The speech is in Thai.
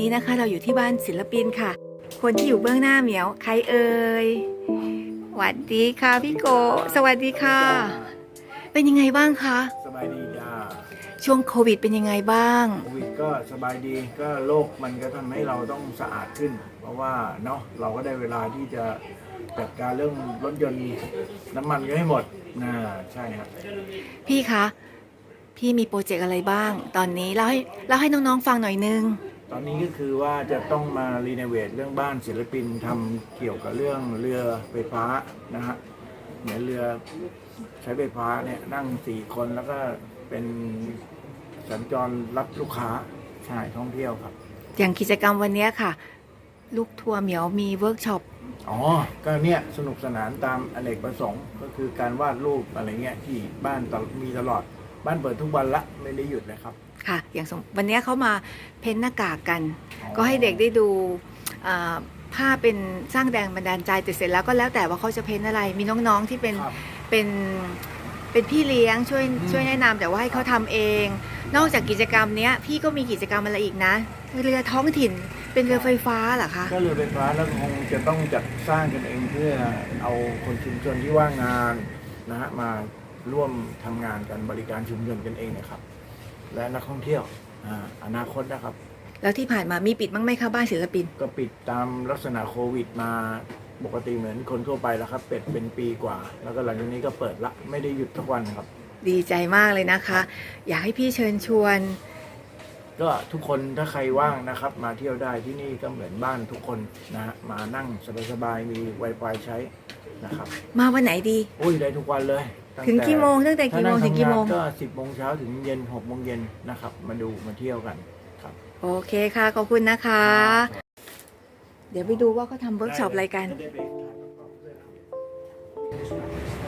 นี้นะคะเราอยู่ที่บ้านศิลปินค่ะ คนที่อยู่เบื้องหน้าเหมียว ใครเอ่ยสวัสดีค่ะพี่โก สวัสดีค่ะ เป็นยังไงบ้างคะสบายดีจ้าช่วงโควิดเป็นยังไงบ้าง โควิดก็สบายดีก็โลกมันก็ทำให้เราต้องสะอาดขึ้น เพราะว่าเนาะเราก็ได้เวลาที่จะจัดการเรื่องรถยนต์น้ำมันก็ให้หมดนะใช่ครับพี่คะ พี่มีโปรเจกต์อะไรบ้าง ตอนนี้เล่าให้เล่าให้น้องๆฟังหน่อยนึง ตอนนี้ก็คือว่าจะต้องมารีโนเวทเรื่องบ้านศิลปินทำเกี่ยวกับเรื่องเรือไฟฟ้านะฮะเหมือนเรือใช้ไฟฟ้าเนี่ยนั่งสี่คนแล้วก็เป็นสัญจรรับลูกค้าใช่ท่องเที่ยวครับ อย่างกิจกรรมวันเนี้ยค่ะ ลูกทัวร์เหมียวมีเวิร์กช็อปอ๋อ ก็เนี่ยสนุกสนานตามอเนกประสงค์ก็คือการวาดรูปอะไรเงี้ยที่บ้านตลอดมีตลอดบ้านเปิดทุกวันละไม่ได้หยุดเลยครับ ค่ะ อย่างสมวันเนี้ยเขามาเพ้นท์หน้ากากกันอ๋อก็ให้เด็กได้ดูอ่าภาพเป็นสร้างแรงบันดาลใจแต่เสร็จแล้วก็แล้วแต่ว่าเขาจะเพ้นท์อะไร มีน้องๆที่เป็นครับเป็นเป็นพี่เลี้ยงช่วยอืมช่วยแนะนำแต่ว่าให้เขาทำเอง นอกจากกิจกรรมเนี้ยพี่ก็มีกิจกรรมอะไรอีกนะ เรือท้องถิ่นเป็นเรือไฟฟ้าเหรอคะก็เรือไฟฟ้าแล้วคงจะต้องจัดสร้างกันเองเพื่อเอาคนชุมชนที่ว่างงานนะฮะมาร่วมทำงานกันบริการชุมชนกันเองนะครับ และนักท่องเที่ยวอ่าอนาคตนะครับ แล้วที่ผ่านมามีปิดบ้างไหมคะบ้านศิลปิน ก็ปิดตามลักษณะโควิดมาปกติเหมือนคนทั่วไปแล้วครับเป็ดเป็นปีกว่า แล้วก็หลังจากนี้ก็เปิดละไม่ได้หยุดทุกวันครับ ดีใจมากเลยนะคะ อยากให้พี่เชิญชวน ก็ทุกคนถ้าใครว่างนะครับ มาเที่ยวได้ที่นี่ก็เหมือนบ้านทุกคนนะฮะมานั่งสบายๆมี Wi-Fi ใช้นะครับ มาวันไหนดี อุ้ยได้ทุกวันเลย ตั้ถึงแต่กี่โมงตั้งแต่ถ้ากี่โมนั่งงถึงกี่ทำโมงานงก็10โมงเช้าถึงเย็น6โมงเย็นนะครับ มาดูมาเที่ยวกันครับ โอเคค่ะ ขอบคุณนะคะ เดี๋ยวไปดูว่าเขาทำเวิร์กช็อปอะไรกันจะได้ไปถ่ายประกอบด้วยนะ